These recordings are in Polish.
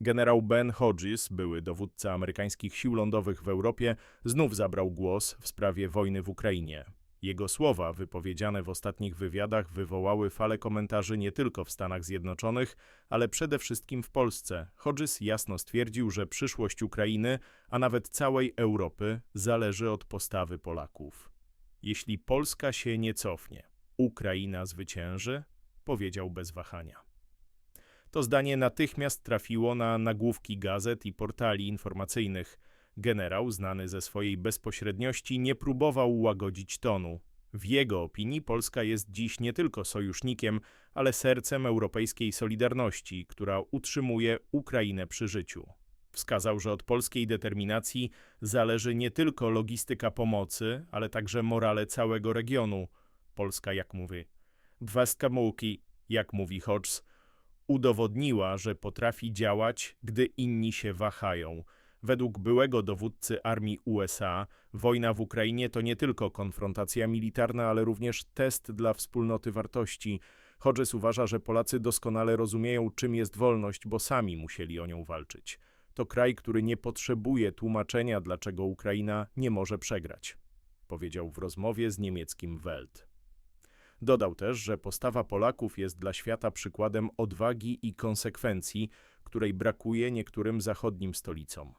Generał Ben Hodges, były dowódca amerykańskich sił lądowych w Europie, znów zabrał głos w sprawie wojny w Ukrainie. Jego słowa, wypowiedziane w ostatnich wywiadach, wywołały falę komentarzy nie tylko w Stanach Zjednoczonych, ale przede wszystkim w Polsce. Hodges jasno stwierdził, że przyszłość Ukrainy, a nawet całej Europy, zależy od postawy Polaków. Jeśli Polska się nie cofnie, Ukraina zwycięży, powiedział bez wahania. To zdanie natychmiast trafiło na nagłówki gazet i portali informacyjnych. Generał, znany ze swojej bezpośredniości, nie próbował łagodzić tonu. W jego opinii Polska jest dziś nie tylko sojusznikiem, ale sercem europejskiej solidarności, która utrzymuje Ukrainę przy życiu. Wskazał, że od polskiej determinacji zależy nie tylko logistyka pomocy, ale także morale całego regionu. Polska, jak mówi, Waskamułki, jak mówi Hodges, udowodniła, że potrafi działać, gdy inni się wahają. Według byłego dowódcy armii USA, wojna w Ukrainie to nie tylko konfrontacja militarna, ale również test dla wspólnoty wartości. Hodges uważa, że Polacy doskonale rozumieją, czym jest wolność, bo sami musieli o nią walczyć. To kraj, który nie potrzebuje tłumaczenia, dlaczego Ukraina nie może przegrać, powiedział w rozmowie z niemieckim Welt. Dodał też, że postawa Polaków jest dla świata przykładem odwagi i konsekwencji, której brakuje niektórym zachodnim stolicom.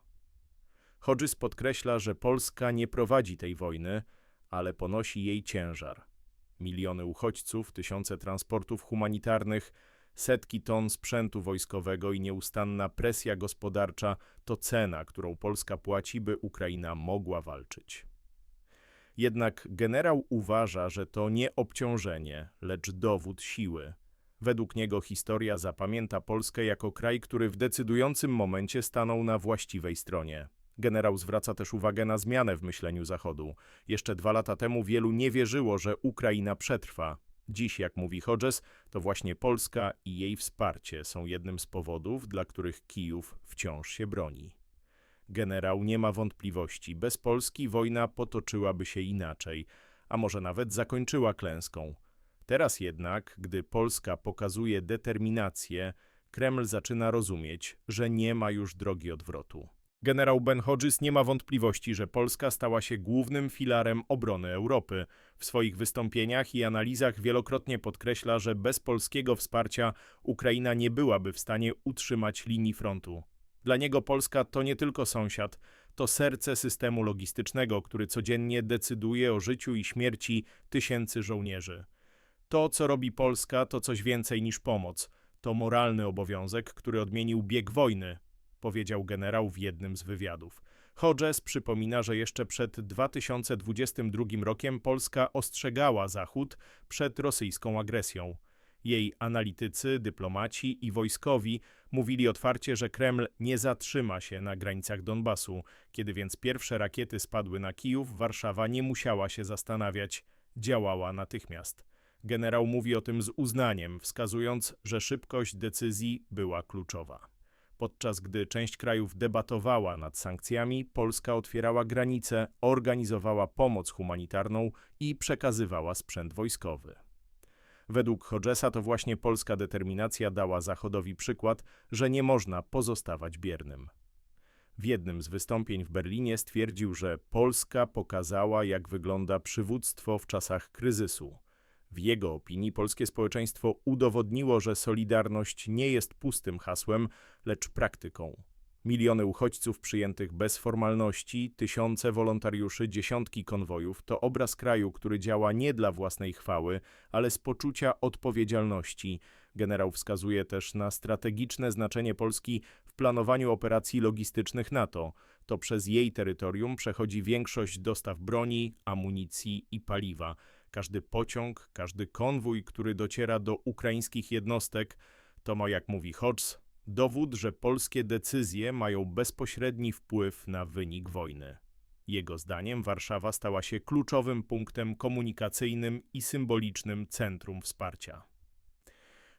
Hodges podkreśla, że Polska nie prowadzi tej wojny, ale ponosi jej ciężar. Miliony uchodźców, tysiące transportów humanitarnych, setki ton sprzętu wojskowego i nieustanna presja gospodarcza to cena, którą Polska płaci, by Ukraina mogła walczyć. Jednak generał uważa, że to nie obciążenie, lecz dowód siły. Według niego historia zapamięta Polskę jako kraj, który w decydującym momencie stanął na właściwej stronie. Generał zwraca też uwagę na zmianę w myśleniu Zachodu. Jeszcze dwa lata temu wielu nie wierzyło, że Ukraina przetrwa. Dziś, jak mówi Hodges, to właśnie Polska i jej wsparcie są jednym z powodów, dla których Kijów wciąż się broni. Generał nie ma wątpliwości, bez Polski wojna potoczyłaby się inaczej, a może nawet zakończyła klęską. Teraz jednak, gdy Polska pokazuje determinację, Kreml zaczyna rozumieć, że nie ma już drogi odwrotu. Generał Ben Hodges nie ma wątpliwości, że Polska stała się głównym filarem obrony Europy. W swoich wystąpieniach i analizach wielokrotnie podkreśla, że bez polskiego wsparcia Ukraina nie byłaby w stanie utrzymać linii frontu. Dla niego Polska to nie tylko sąsiad, to serce systemu logistycznego, który codziennie decyduje o życiu i śmierci tysięcy żołnierzy. To, co robi Polska, to coś więcej niż pomoc. To moralny obowiązek, który odmienił bieg wojny, powiedział generał w jednym z wywiadów. Hodges przypomina, że jeszcze przed 2022 rokiem Polska ostrzegała Zachód przed rosyjską agresją. Jej analitycy, dyplomaci i wojskowi mówili otwarcie, że Kreml nie zatrzyma się na granicach Donbasu. Kiedy więc pierwsze rakiety spadły na Kijów, Warszawa nie musiała się zastanawiać, działała natychmiast. Generał mówi o tym z uznaniem, wskazując, że szybkość decyzji była kluczowa. Podczas gdy część krajów debatowała nad sankcjami, Polska otwierała granice, organizowała pomoc humanitarną i przekazywała sprzęt wojskowy. Według Hodgesa to właśnie polska determinacja dała Zachodowi przykład, że nie można pozostawać biernym. W jednym z wystąpień w Berlinie stwierdził, że Polska pokazała, jak wygląda przywództwo w czasach kryzysu. W jego opinii polskie społeczeństwo udowodniło, że solidarność nie jest pustym hasłem, lecz praktyką. Miliony uchodźców przyjętych bez formalności, tysiące wolontariuszy, dziesiątki konwojów to obraz kraju, który działa nie dla własnej chwały, ale z poczucia odpowiedzialności. Generał wskazuje też na strategiczne znaczenie Polski w planowaniu operacji logistycznych NATO. To przez jej terytorium przechodzi większość dostaw broni, amunicji i paliwa. Każdy pociąg, każdy konwój, który dociera do ukraińskich jednostek, to jak mówi Hodges, dowód, że polskie decyzje mają bezpośredni wpływ na wynik wojny. Jego zdaniem Warszawa stała się kluczowym punktem komunikacyjnym i symbolicznym centrum wsparcia.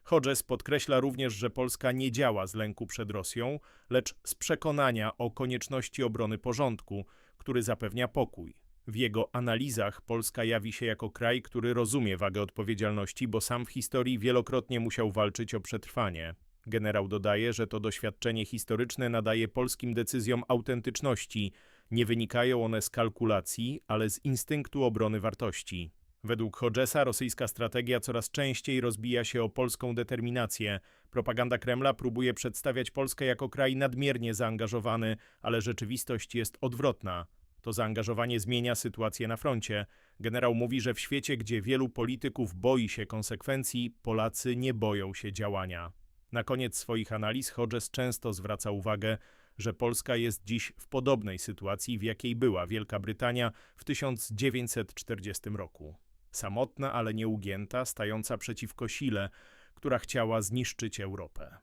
Hodges podkreśla również, że Polska nie działa z lęku przed Rosją, lecz z przekonania o konieczności obrony porządku, który zapewnia pokój. W jego analizach Polska jawi się jako kraj, który rozumie wagę odpowiedzialności, bo sam w historii wielokrotnie musiał walczyć o przetrwanie. Generał dodaje, że to doświadczenie historyczne nadaje polskim decyzjom autentyczności. Nie wynikają one z kalkulacji, ale z instynktu obrony wartości. Według Hodgesa rosyjska strategia coraz częściej rozbija się o polską determinację. Propaganda Kremla próbuje przedstawiać Polskę jako kraj nadmiernie zaangażowany, ale rzeczywistość jest odwrotna. To zaangażowanie zmienia sytuację na froncie. Generał mówi, że w świecie, gdzie wielu polityków boi się konsekwencji, Polacy nie boją się działania. Na koniec swoich analiz Hodges często zwraca uwagę, że Polska jest dziś w podobnej sytuacji, w jakiej była Wielka Brytania w 1940 roku. Samotna, ale nieugięta, stająca przeciwko sile, która chciała zniszczyć Europę.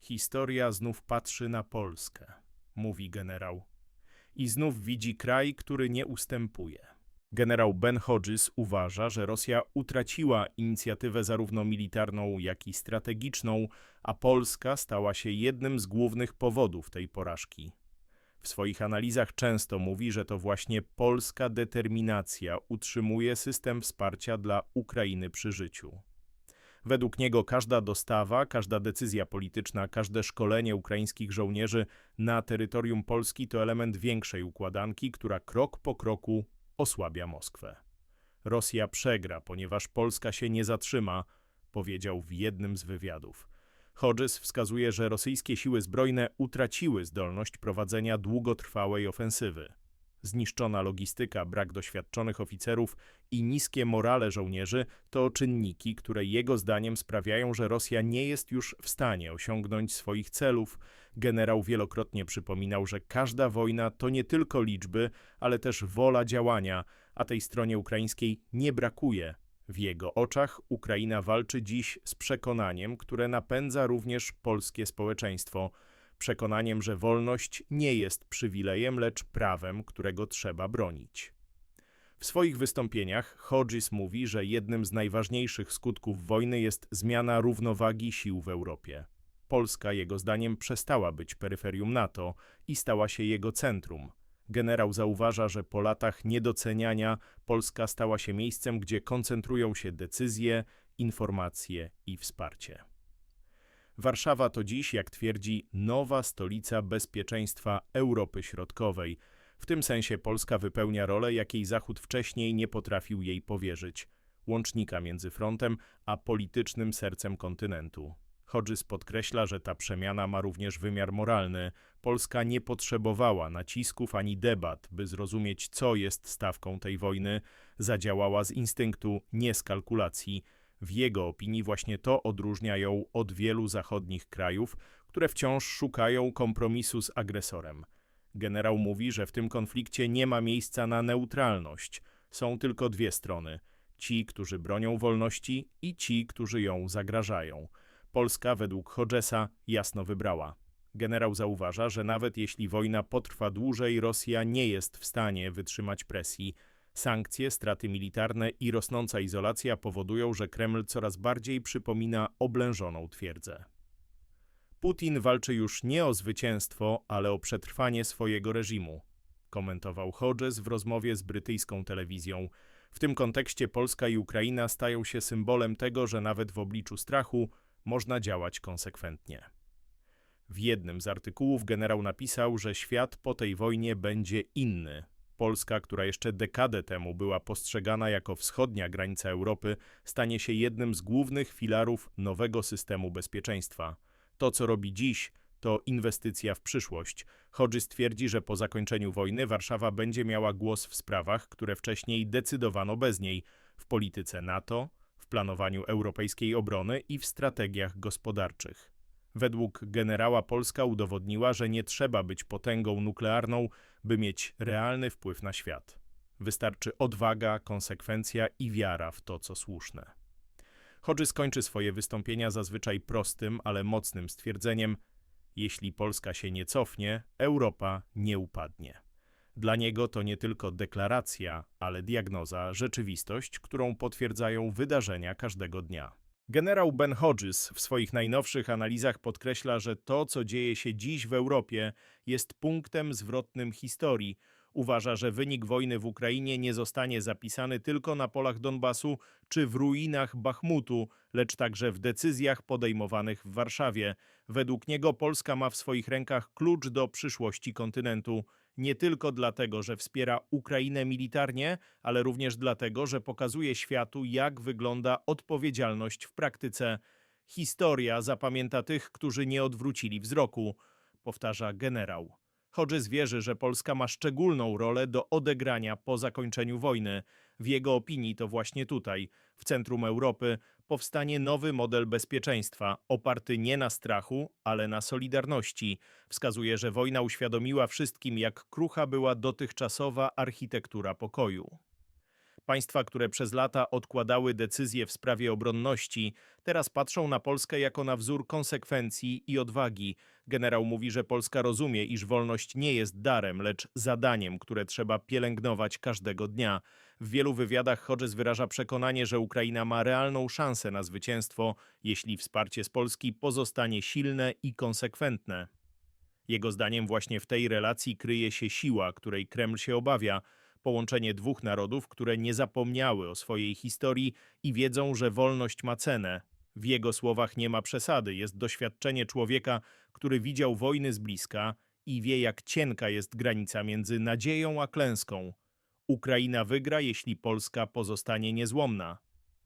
Historia znów patrzy na Polskę, mówi generał, i znów widzi kraj, który nie ustępuje. Generał Ben Hodges uważa, że Rosja utraciła inicjatywę zarówno militarną, jak i strategiczną, a Polska stała się jednym z głównych powodów tej porażki. W swoich analizach często mówi, że to właśnie polska determinacja utrzymuje system wsparcia dla Ukrainy przy życiu. Według niego każda dostawa, każda decyzja polityczna, każde szkolenie ukraińskich żołnierzy na terytorium Polski to element większej układanki, która krok po kroku osłabia Moskwę. Rosja przegra, ponieważ Polska się nie zatrzyma, powiedział w jednym z wywiadów. Hodges wskazuje, że rosyjskie siły zbrojne utraciły zdolność prowadzenia długotrwałej ofensywy. Zniszczona logistyka, brak doświadczonych oficerów i niskie morale żołnierzy to czynniki, które jego zdaniem sprawiają, że Rosja nie jest już w stanie osiągnąć swoich celów. Generał wielokrotnie przypominał, że każda wojna to nie tylko liczby, ale też wola działania, a tej stronie ukraińskiej nie brakuje. W jego oczach Ukraina walczy dziś z przekonaniem, które napędza również polskie społeczeństwo przekonaniem, że wolność nie jest przywilejem, lecz prawem, którego trzeba bronić. W swoich wystąpieniach Hodges mówi, że jednym z najważniejszych skutków wojny jest zmiana równowagi sił w Europie. Polska, jego zdaniem, przestała być peryferium NATO i stała się jego centrum. Generał zauważa, że po latach niedoceniania Polska stała się miejscem, gdzie koncentrują się decyzje, informacje i wsparcie. Warszawa to dziś, jak twierdzi, nowa stolica bezpieczeństwa Europy Środkowej. W tym sensie Polska wypełnia rolę, jakiej Zachód wcześniej nie potrafił jej powierzyć łącznika między frontem a politycznym sercem kontynentu. Hodges podkreśla, że ta przemiana ma również wymiar moralny. Polska nie potrzebowała nacisków ani debat, by zrozumieć, co jest stawką tej wojny. Zadziałała z instynktu, nie z kalkulacji. W jego opinii właśnie to odróżnia ją od wielu zachodnich krajów, które wciąż szukają kompromisu z agresorem. Generał mówi, że w tym konflikcie nie ma miejsca na neutralność. Są tylko dwie strony: ci, którzy bronią wolności, i ci, którzy ją zagrażają. Polska, według Hodgesa, jasno wybrała. Generał zauważa, że nawet jeśli wojna potrwa dłużej, Rosja nie jest w stanie wytrzymać presji. Sankcje, straty militarne i rosnąca izolacja powodują, że Kreml coraz bardziej przypomina oblężoną twierdzę. Putin walczy już nie o zwycięstwo, ale o przetrwanie swojego reżimu, komentował Hodges w rozmowie z brytyjską telewizją. W tym kontekście Polska i Ukraina stają się symbolem tego, że nawet w obliczu strachu można działać konsekwentnie. W jednym z artykułów generał napisał, że świat po tej wojnie będzie inny, Polska, która jeszcze dekadę temu była postrzegana jako wschodnia granica Europy, stanie się jednym z głównych filarów nowego systemu bezpieczeństwa. To, co robi dziś, to inwestycja w przyszłość. Hodges twierdzi, że po zakończeniu wojny Warszawa będzie miała głos w sprawach, które wcześniej decydowano bez niej w polityce NATO, w planowaniu europejskiej obrony i w strategiach gospodarczych. Według generała Polska udowodniła, że nie trzeba być potęgą nuklearną, by mieć realny wpływ na świat. Wystarczy odwaga, konsekwencja i wiara w to, co słuszne. Hodges kończy swoje wystąpienia zazwyczaj prostym, ale mocnym stwierdzeniem: Jeśli Polska się nie cofnie, Europa nie upadnie. Dla niego to nie tylko deklaracja, ale diagnoza, rzeczywistość, którą potwierdzają wydarzenia każdego dnia. Generał Ben Hodges w swoich najnowszych analizach podkreśla, że to, co dzieje się dziś w Europie, jest punktem zwrotnym historii. Uważa, że wynik wojny w Ukrainie nie zostanie zapisany tylko na polach Donbasu czy w ruinach Bachmutu, lecz także w decyzjach podejmowanych w Warszawie. Według niego Polska ma w swoich rękach klucz do przyszłości kontynentu. Nie tylko dlatego, że wspiera Ukrainę militarnie, ale również dlatego, że pokazuje światu, jak wygląda odpowiedzialność w praktyce. Historia zapamięta tych, którzy nie odwrócili wzroku, powtarza generał. Hodges wierzy, że Polska ma szczególną rolę do odegrania po zakończeniu wojny. W jego opinii to właśnie tutaj, w centrum Europy, powstanie nowy model bezpieczeństwa, oparty nie na strachu, ale na solidarności. Wskazuje, że wojna uświadomiła wszystkim, jak krucha była dotychczasowa architektura pokoju. Państwa, które przez lata odkładały decyzje w sprawie obronności, teraz patrzą na Polskę jako na wzór konsekwencji i odwagi. Generał mówi, że Polska rozumie, iż wolność nie jest darem, lecz zadaniem, które trzeba pielęgnować każdego dnia. W wielu wywiadach Hodges wyraża przekonanie, że Ukraina ma realną szansę na zwycięstwo, jeśli wsparcie z Polski pozostanie silne i konsekwentne. Jego zdaniem właśnie w tej relacji kryje się siła, której Kreml się obawia, połączenie dwóch narodów, które nie zapomniały o swojej historii i wiedzą, że wolność ma cenę. W jego słowach nie ma przesady, jest doświadczenie człowieka, który widział wojny z bliska i wie, jak cienka jest granica między nadzieją a klęską. Ukraina wygra, jeśli Polska pozostanie niezłomna,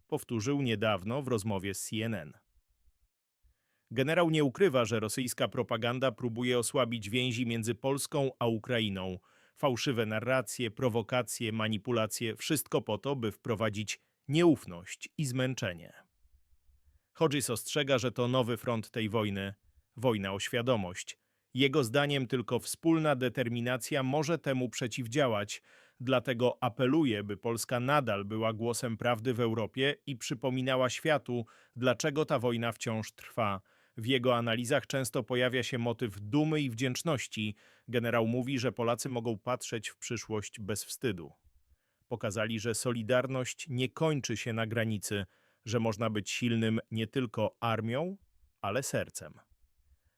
powtórzył niedawno w rozmowie z CNN. Generał nie ukrywa, że rosyjska propaganda próbuje osłabić więzi między Polską a Ukrainą. Fałszywe narracje, prowokacje, manipulacje wszystko po to, by wprowadzić nieufność i zmęczenie. Hodges ostrzega, że to nowy front tej wojny wojna o świadomość. Jego zdaniem tylko wspólna determinacja może temu przeciwdziałać, dlatego apeluje, by Polska nadal była głosem prawdy w Europie i przypominała światu, dlaczego ta wojna wciąż trwa. W jego analizach często pojawia się motyw dumy i wdzięczności. Generał mówi, że Polacy mogą patrzeć w przyszłość bez wstydu. Pokazali, że solidarność nie kończy się na granicy, że można być silnym nie tylko armią, ale sercem.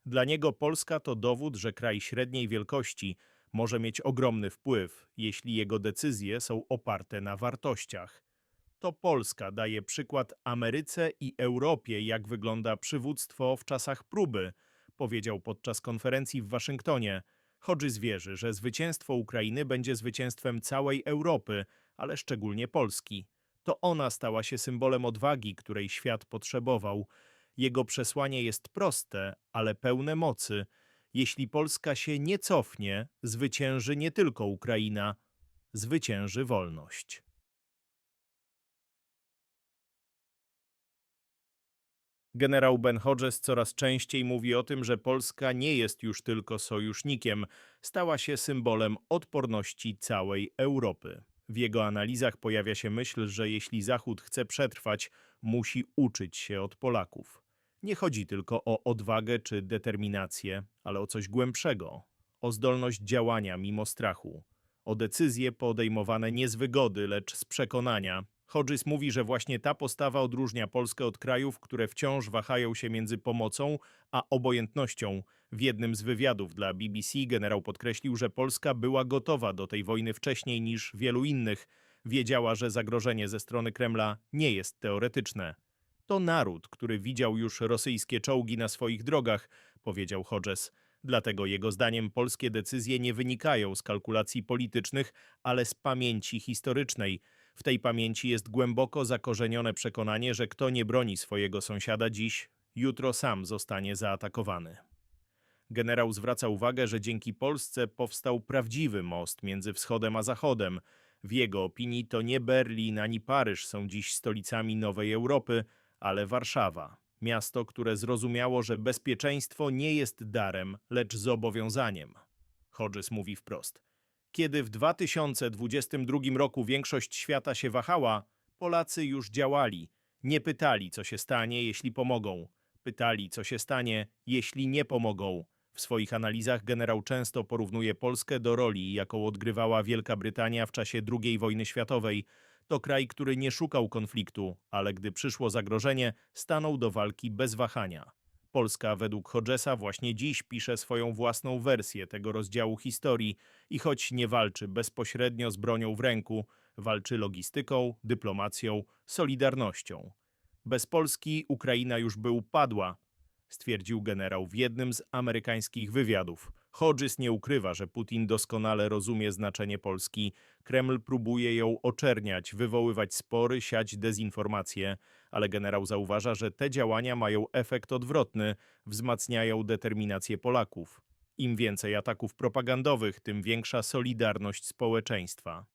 Dla niego Polska to dowód, że kraj średniej wielkości może mieć ogromny wpływ, jeśli jego decyzje są oparte na wartościach. To Polska daje przykład Ameryce i Europie, jak wygląda przywództwo w czasach próby, powiedział podczas konferencji w Waszyngtonie. Hodges wierzy, że zwycięstwo Ukrainy będzie zwycięstwem całej Europy, ale szczególnie Polski. To ona stała się symbolem odwagi, której świat potrzebował. Jego przesłanie jest proste, ale pełne mocy. Jeśli Polska się nie cofnie, zwycięży nie tylko Ukraina, zwycięży wolność. Generał Ben Hodges coraz częściej mówi o tym, że Polska nie jest już tylko sojusznikiem, stała się symbolem odporności całej Europy. W jego analizach pojawia się myśl, że jeśli Zachód chce przetrwać, musi uczyć się od Polaków. Nie chodzi tylko o odwagę czy determinację, ale o coś głębszego o zdolność działania mimo strachu, o decyzje podejmowane nie z wygody, lecz z przekonania. Hodges mówi, że właśnie ta postawa odróżnia Polskę od krajów, które wciąż wahają się między pomocą a obojętnością. W jednym z wywiadów dla BBC generał podkreślił, że Polska była gotowa do tej wojny wcześniej niż wielu innych. Wiedziała, że zagrożenie ze strony Kremla nie jest teoretyczne. To naród, który widział już rosyjskie czołgi na swoich drogach, powiedział Hodges. Dlatego jego zdaniem polskie decyzje nie wynikają z kalkulacji politycznych, ale z pamięci historycznej. W tej pamięci jest głęboko zakorzenione przekonanie, że kto nie broni swojego sąsiada dziś, jutro sam zostanie zaatakowany. Generał zwraca uwagę, że dzięki Polsce powstał prawdziwy most między wschodem a zachodem. W jego opinii to nie Berlin ani Paryż są dziś stolicami nowej Europy, ale Warszawa. Miasto, które zrozumiało, że bezpieczeństwo nie jest darem, lecz zobowiązaniem. Hodges mówi wprost. Kiedy w 2022 roku większość świata się wahała, Polacy już działali. Nie pytali, co się stanie, jeśli pomogą. Pytali, co się stanie, jeśli nie pomogą. W swoich analizach generał często porównuje Polskę do roli, jaką odgrywała Wielka Brytania w czasie II wojny światowej. To kraj, który nie szukał konfliktu, ale gdy przyszło zagrożenie, stanął do walki bez wahania. Polska według Hodgesa właśnie dziś pisze swoją własną wersję tego rozdziału historii i choć nie walczy bezpośrednio z bronią w ręku, walczy logistyką, dyplomacją, solidarnością. Bez Polski Ukraina już by upadła, stwierdził generał w jednym z amerykańskich wywiadów. Hodges nie ukrywa, że Putin doskonale rozumie znaczenie Polski. Kreml próbuje ją oczerniać, wywoływać spory, siać dezinformację, ale generał zauważa, że te działania mają efekt odwrotny, wzmacniają determinację Polaków. Im więcej ataków propagandowych, tym większa solidarność społeczeństwa.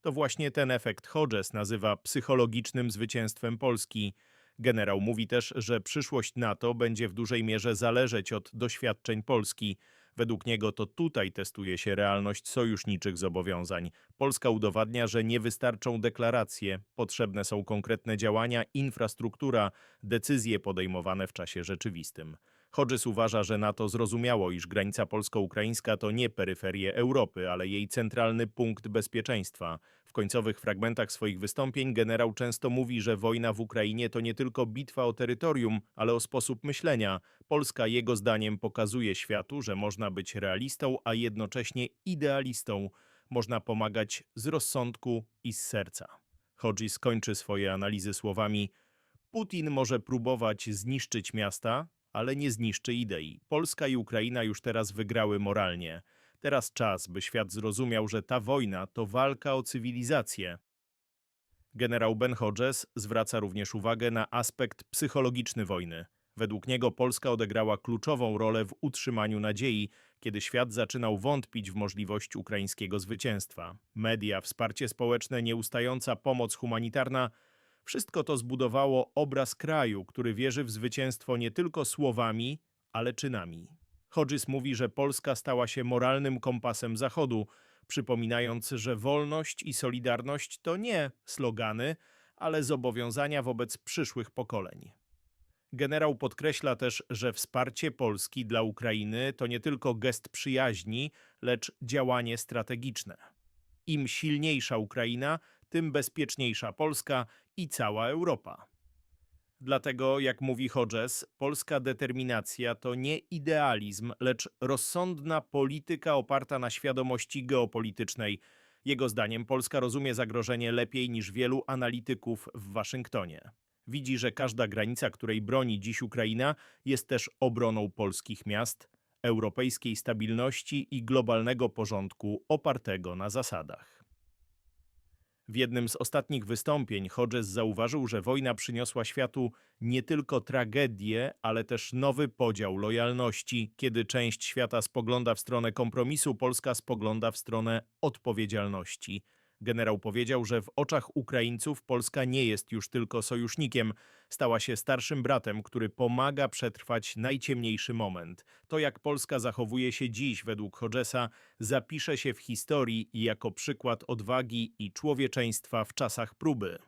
To właśnie ten efekt Hodges nazywa psychologicznym zwycięstwem Polski. Generał mówi też, że przyszłość NATO będzie w dużej mierze zależeć od doświadczeń Polski. Według niego to tutaj testuje się realność sojuszniczych zobowiązań. Polska udowadnia, że nie wystarczą deklaracje, potrzebne są konkretne działania, infrastruktura, decyzje podejmowane w czasie rzeczywistym. Hodges uważa, że NATO zrozumiało, iż granica polsko-ukraińska to nie peryferie Europy, ale jej centralny punkt bezpieczeństwa. W końcowych fragmentach swoich wystąpień generał często mówi, że wojna w Ukrainie to nie tylko bitwa o terytorium, ale o sposób myślenia. Polska jego zdaniem pokazuje światu, że można być realistą, a jednocześnie idealistą. Można pomagać z rozsądku i z serca. Hodges kończy swoje analizy słowami: Putin może próbować zniszczyć miasta, ale nie zniszczy idei. Polska i Ukraina już teraz wygrały moralnie. Teraz czas, by świat zrozumiał, że ta wojna to walka o cywilizację. Generał Ben Hodges zwraca również uwagę na aspekt psychologiczny wojny. Według niego Polska odegrała kluczową rolę w utrzymaniu nadziei, kiedy świat zaczynał wątpić w możliwość ukraińskiego zwycięstwa. Media, wsparcie społeczne, nieustająca pomoc humanitarna wszystko to zbudowało obraz kraju, który wierzy w zwycięstwo nie tylko słowami, ale czynami. Hodges mówi, że Polska stała się moralnym kompasem Zachodu, przypominając, że wolność i solidarność to nie slogany, ale zobowiązania wobec przyszłych pokoleń. Generał podkreśla też, że wsparcie Polski dla Ukrainy to nie tylko gest przyjaźni, lecz działanie strategiczne. Im silniejsza Ukraina, tym bezpieczniejsza Polska i cała Europa. Dlatego, jak mówi Hodges, polska determinacja to nie idealizm, lecz rozsądna polityka oparta na świadomości geopolitycznej. Jego zdaniem Polska rozumie zagrożenie lepiej niż wielu analityków w Waszyngtonie. Widzi, że każda granica, której broni dziś Ukraina, jest też obroną polskich miast, europejskiej stabilności i globalnego porządku opartego na zasadach. W jednym z ostatnich wystąpień Hodges zauważył, że wojna przyniosła światu nie tylko tragedię, ale też nowy podział lojalności. Kiedy część świata spogląda w stronę kompromisu, Polska spogląda w stronę odpowiedzialności. Generał powiedział, że w oczach Ukraińców Polska nie jest już tylko sojusznikiem, stała się starszym bratem, który pomaga przetrwać najciemniejszy moment. To, jak Polska zachowuje się dziś, według Hodgesa, zapisze się w historii jako przykład odwagi i człowieczeństwa w czasach próby.